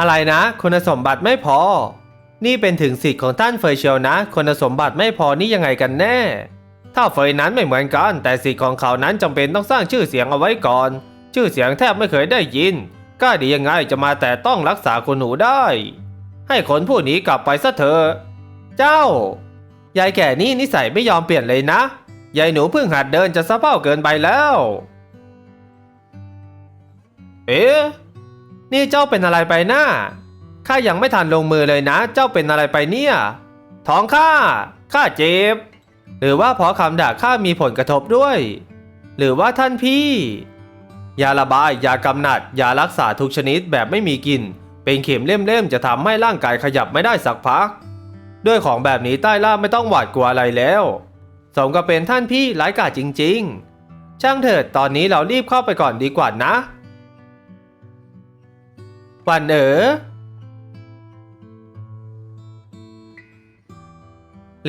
อะไรนะ คุณสมบัติไม่พอ นี่เป็นถึงสิทธิ์ของท่านเฟยเชียวนะ คุณสมบัติไม่พอนี่ยังไงกันแน่ ถ้าเฟยนั้นไม่เหมือนกัน แต่สิทธิ์ของเขานั้นจำเป็นต้องสร้างชื่อเสียงเอาไว้ก่อน ชื่อเสียงแทบไม่เคยได้ยินกล้าดียังไงจะมาแต่ต้องรักษาคุณหนูได้ ให้คนผู้นี้กลับไปซะเถอะเจ้า ยายแก่นี่นิสัยไม่ยอมเปลี่ยนเลยนะยายหนูเพิ่งหัดเดินจะสะเพ้าเกินไปแล้ว เอ๊ะ นี่เจ้าเป็นอะไรไปนะ่าข้ายังไม่ทันลงมือเลยนะ เจ้าเป็นอะไรไปเนี่ย ท้องข้า ข้าเจ็บ หรือว่าเพราะคำด่าข้ามีผลกระทบด้วย หรือว่าท่านพี่ ยาระบายยากำหนัด ยารักษาทุกชนิดแบบไม่มีกิน เป็นเข็มเล่มๆจะทำให้ร่างกายขยับไม่ได้สักพัก ด้วยของแบบนี้ใต้ล่าไม่ต้องหวาดกลัวอะไรแล้ว สมกับเป็นท่านพี่ร้ายกาจจริง ๆ ช่างเถิดตอนนี้เรารีบเข้าไปก่อนดีกว่านะ วันเอ๋อ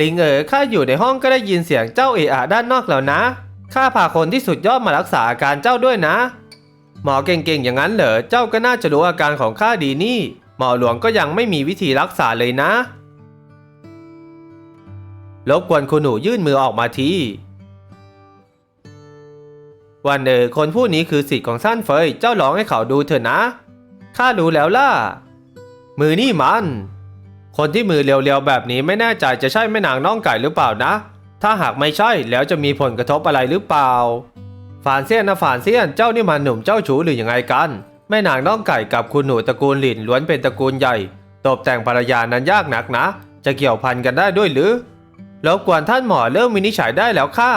ลิงเอ๋อข้าอยู่ในห้องก็ได้ยินเสียงเจ้าเอะอะด้านนอกแล้วนะ ข้าพาคนที่สุดยอดมารักษาอาการเจ้าด้วยนะ หมอเก่งๆอย่างนั้นเหรอ เจ้าก็น่าจะรู้อาการของข้าดีนี่ หมอหลวงก็ยังไม่มีวิธีรักษาเลยนะ รบกวนคุณหนูยื่นมือออกมาที วันเอ๋อคนผู้นี้คือสิทธิ์ของท่านเฟย เจ้าลองให้เขาดูเถอะนะ ข้ารู้แล้วล่ะ มือนี่มัน คนที่มือเรียวๆแบบนี้ไม่แน่ใจจะใช่แม่นางน้องไก่หรือเปล่านะ ถ้าหากไม่ใช่แล้วจะมีผลกระทบอะไรหรือเปล่า ฝานเซียนนะฝานเซียนเจ้านี่มันหนุ่มเจ้าชู้หรือยังไงกัน แม่นางน้องไก่กับคุณหนูตระกูลหลินล้วนเป็นตระกูลใหญ่ ตบแต่งภรรยานั้นยากหนักนะ จะเกี่ยวพันกันได้ด้วยหรือรบกวนท่านหมอเริ่มวินิจฉัยได้แล้วค่ะ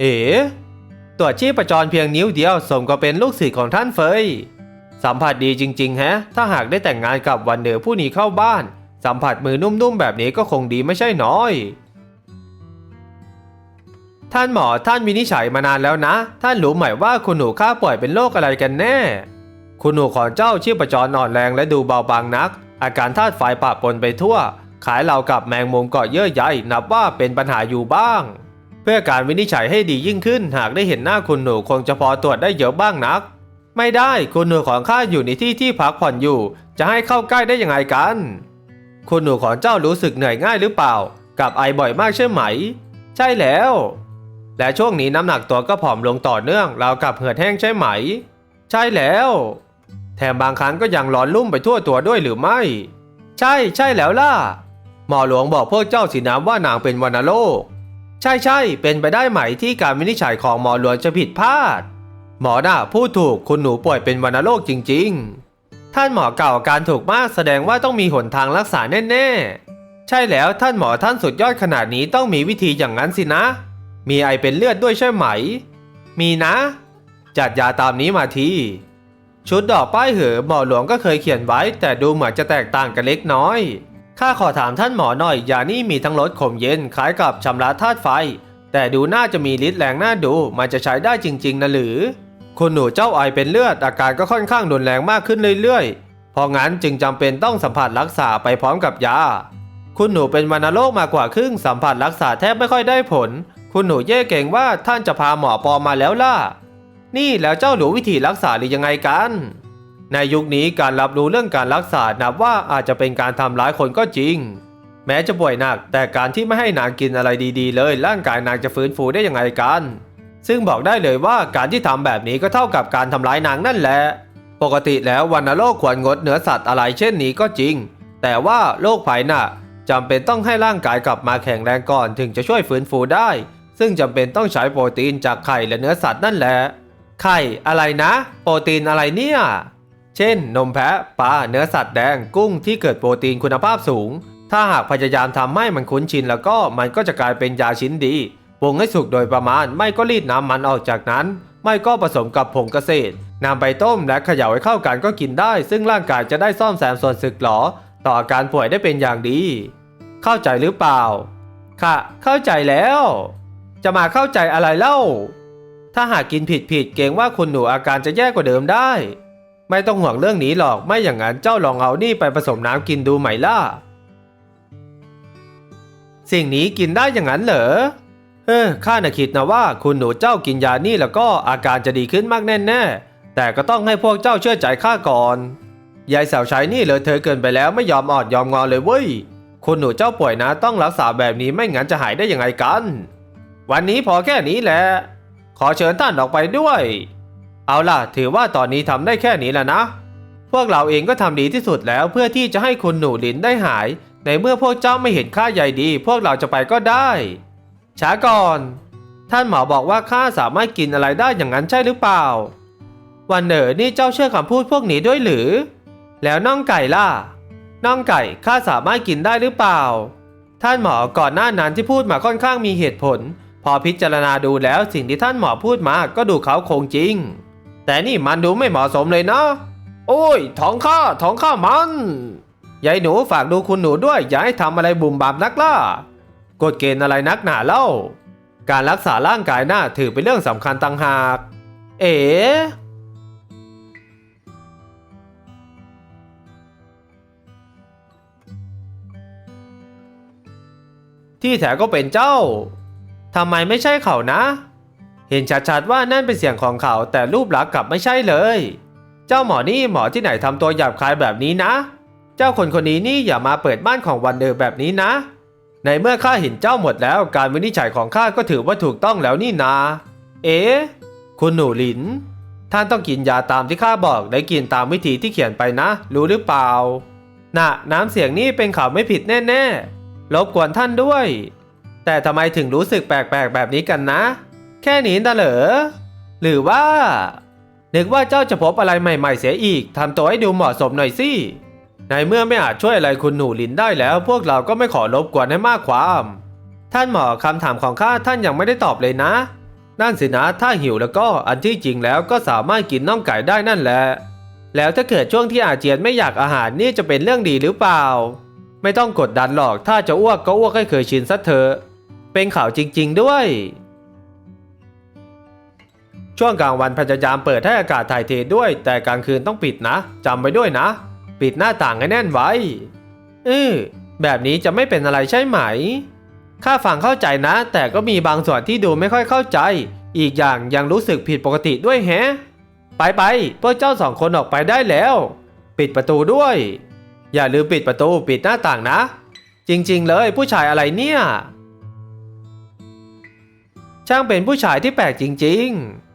เอ๋ ตรวจชีพจรเพียงนิ้วเดียวสมก็เป็นลูกศิษย์ของท่านเฟย สัมผัสดีจริงๆแฮะ ถ้าหากได้แต่งงานกับวันเดอผู้นี้เข้าบ้าน สัมผัสมือนุ่มๆแบบนี้ก็คงดีไม่ใช่น้อย ท่านหมอท่านวินิจฉัยมานานแล้วนะ ท่านรู้ไหมว่าคุณหนูข้าป่วยเป็นโรคอะไรกันแน่ คุณหนูของเจ้าชีพจรอ่อนแรงและดูเบาบางนัก อาการธาตุไฟปะปนไปทั่ว ขายเรากับแมงมุมเกาะเยื่อใยนับว่าเป็นปัญหาอยู่บ้าง เพื่อการวินิจฉัยให้ดียิ่งขึ้น หากได้เห็นหน้าคุณหนูคงจะพอตรวจได้เยอะบ้างนัก ไม่ได้คุณหนูของข้าอยู่ในที่ที่พักผ่อนอยู่ จะให้เข้าใกล้ได้ยังไงกัน คุณหนูของเจ้ารู้สึกเหนื่อยง่ายหรือเปล่า กับไอบ่อยมากใช่ไหม ใช่แล้ว และช่วงนี้น้ำหนักตัวก็ผอมลงต่อเนื่องราวกับเหือดแห้งใช่ไหม ใช่แล้ว แถมบางครั้งก็ยังร้อนลุ่มไปทั่วตัวด้วยหรือไม่ ใช่ใช่แล้วล่ะหมอหลวงบอกพวกเจ้าสินะว่านางเป็นวัณโรค ใช่ใช่เป็นไปได้ไหมที่การวินิจฉัยของหมอหลวงจะผิดพลาด หมอน่ะพูดถูกคุณหนูป่วยเป็นวัณโรคจริง ๆ ท่านหมอเก่าอาการถูกมากแสดงว่าต้องมีหนทางรักษาแน่ๆ ใช่แล้วท่านหมอท่านสุดยอดขนาดนี้ต้องมีวิธีอย่างนั้นสินะ มีไอเป็นเลือดด้วยใช่ไหม มีนะ จัดยาตามนี้มาทีชุดดอกป้ายเหอหมอหลวงก็เคยเขียนไว้ แต่ดูเหมือนจะแตกต่างกันเล็กน้อย ข้าขอถามท่านหมอหน่อยยานี่มีทั้งรสขมเย็นคล้ายกับชำระธาตุไฟ แต่ดูน่าจะมีฤทธิ์แรงน่าดูมันจะใช้ได้จริง ๆนะหรือ คุณหนูเจ้าไอเป็นเลือดอาการก็ค่อนข้างรุนแรงมากขึ้นเรื่อยๆ เพราะงั้นจึงจำเป็นต้องสัมผัสรักษาไปพร้อมกับยา คุณหนูเป็นวัณโรคมากว่าครึ่งสัมผัสรักษาแทบไม่ค่อยได้ผล คุณหนูแย่เก่งว่าท่านจะพาหมอปอมาแล้วล่ะ นี่แล้วเจ้ารู้วิธีรักษาหรือยังไงกัน ในยุคนี้การรับรู้เรื่องการรักษานับว่าอาจจะเป็นการทำร้ายคนก็จริง แม้จะป่วยหนัก แต่การที่ไม่ให้นางกินอะไรดีๆ เลย ร่างกายนางจะฟื้นฟูได้ยังไงกัน ซึ่งบอกได้เลยว่าการที่ทำแบบนี้ก็เท่ากับการทำร้ายนางนั่นแหละ ปกติแล้ววัณโรคควรงดเนื้อสัตว์อะไรเช่นนี้ก็จริง แต่ว่าโรคภัยน่ะจำเป็นต้องให้ร่างกายกลับมาแข็งแรงก่อนถึงจะช่วยฟื้นฟูได้ ซึ่งจำเป็นต้องใช้โปรตีนจากไข่และเนื้อสัตว์นั่นแหละ ไข่อะไรนะ โปรตีนอะไรเนี่ย เช่น นมแพะปลาเนื้อสัตว์แดงกุ้งที่เกิดโปรตีนคุณภาพสูง ถ้าหากพยายามทำให้มันคุ้นชินแล้วก็มันก็จะกลายเป็นยาชิ้นดีปรุงให้สุกโดยประมาณ ไม่ก็รีดน้ำมันออกจากนั้น ไม่ก็ผสมกับผงเกษตรนำไปต้มและเขย่าให้เข้ากันก็กินได้ ซึ่งร่างกายจะได้ซ่อมแซมส่วนสึกหรอ ต่ออาการป่วยได้เป็นอย่างดี เข้าใจหรือเปล่า ค่ะ เข้าใจแล้ว จะมาเข้าใจอะไรเล่า ถ้าหากกินผิดผิดเกรงว่าคุณหนูอาการจะแย่กว่าเดิมได้ ไม่ต้องห่วงเรื่องนี้หรอกไม่อย่างนั้นเจ้าลองเอานี่ไปผสมน้ำกินดูไหมล่ะ สิ่งนี้กินได้อย่างนั้นเหรอเออข้าน่ะคิดนะว่าคุณหนูเจ้ากินยานี่แล้วก็อาการจะดีขึ้นมากแน่ๆแต่ก็ต้องให้พวกเจ้าเชื่อใจข้าก่อนยายสาวใช้นี่เลยเธอเกินไปแล้วไม่ยอมออดยอมงอเลยเว้ยคุณหนูเจ้าป่วยนะต้องรักษาแบบนี้ไม่งั้นจะหายได้ยังไงกัน วันนี้พอแค่นี้แหละ ขอเชิญท่านออกไปด้วย เอาล่ะ ถือว่าตอนนี้ทำได้แค่นี้แล้วนะ พวกเราเองก็ทำดีที่สุดแล้วเพื่อที่จะให้คุณหนูหลินได้หาย ในเมื่อพวกเจ้าไม่เห็นค่าใยดี พวกเราจะไปก็ได้ ช้าก่อน ท่านหมอบอกว่าข้าสามารถกินอะไรได้อย่างนั้นใช่หรือเปล่า วันเหนอนี่เจ้าเชื่อคำพูดพวกนี้ด้วยหรือ แล้วน่องไก่ล่ะ น่องไก่ข้าสามารถกินได้หรือเปล่า ท่านหมอก่อนหน้านั้นที่พูดมาค่อนข้างมีเหตุผล พอพิจารณาดูแล้วสิ่งที่ท่านหมอพูดมาก็ดูเขาคงจริง แต่นี่มันดูไม่เหมาะสมเลยนะ โอ้ยท้องข้าท้องข้ามันยายหนูฝากดูคุณหนูด้วย อย่าให้ทำอะไรบุ่มบามนักล่ะกฎเกณฑ์อะไรนักหนาเล่า การรักษาร่างกายน่าถือเป็นเรื่องสำคัญต่างหาก เอ๋ที่แท้ก็เป็นเจ้าทำไมไม่ใช่เขานะ เห็นชัดๆว่านั่นเป็นเสียงของเขาแต่รูปลักษณ์กลับไม่ใช่เลย เจ้าหมอนี่หมอที่ไหนทำตัวหยาบคายแบบนี้นะ เจ้าคนคนนี้นี่อย่ามาเปิดบ้านของวันเดอร์แบบนี้นะ ในเมื่อข้าเห็นเจ้าหมดแล้ว การวินิจฉัยของข้าก็ถือว่าถูกต้องแล้วนี่นา เอ๊คุณหนูหลิน ท่านต้องกินยาตามที่ข้าบอกและกินตามวิธีที่เขียนไปนะ รู้หรือเปล่า น่ะ น้ำเสียงนี่เป็นข่าวไม่ผิดแน่ๆรบกวนท่านด้วย แต่ทำไมถึงรู้สึกแปลกๆแบบนี้กันนะ แค่นี้นะเหรอ หรือว่า นึกว่าเจ้าจะพบอะไรใหม่ๆเสียอีกทำตัวให้ดูเหมาะสมหน่อยสิในเมื่อไม่อาจช่วยอะไรคุณหนูลินได้แล้ว พวกเราก็ไม่ขอรบกวนให้มากความ ท่านหมอคำถามของข้าท่านยังไม่ได้ตอบเลยนะ นั่นสินะถ้าหิวแล้วก็อันที่จริงแล้วก็สามารถกินน่องไก่ได้นั่นแหละ แล้วถ้าเกิดช่วงที่อาเจียนไม่อยากอาหารนี่จะเป็นเรื่องดีหรือเปล่า ไม่ต้องกดดันหรอกถ้าจะอ้วกก็อ้วกให้เคยชินซะเถอะเป็นข่าวจริง ๆ ด้วย ช่วงกลางวันพยายามเปิดให้อากาศถ่ายเทด้วย แต่กลางคืนต้องปิดนะจำไว้ด้วยนะ ปิดหน้าต่างให้แน่นไว้เออแบบนี้จะไม่เป็นอะไรใช่ไหม ข้าฟังเข้าใจนะ แต่ก็มีบางส่วนที่ดูไม่ค่อยเข้าใจ อีกอย่างยังรู้สึกผิดปกติด้วยแฮะ ไปไปพวกเจ้าสองคนออกไปได้แล้ว ปิดประตูด้วย อย่าลืมปิดประตูปิดหน้าต่างนะ จริงๆ เลยผู้ชายอะไรเนี่ย ช่างเป็นผู้ชายที่แปลกจริง ๆ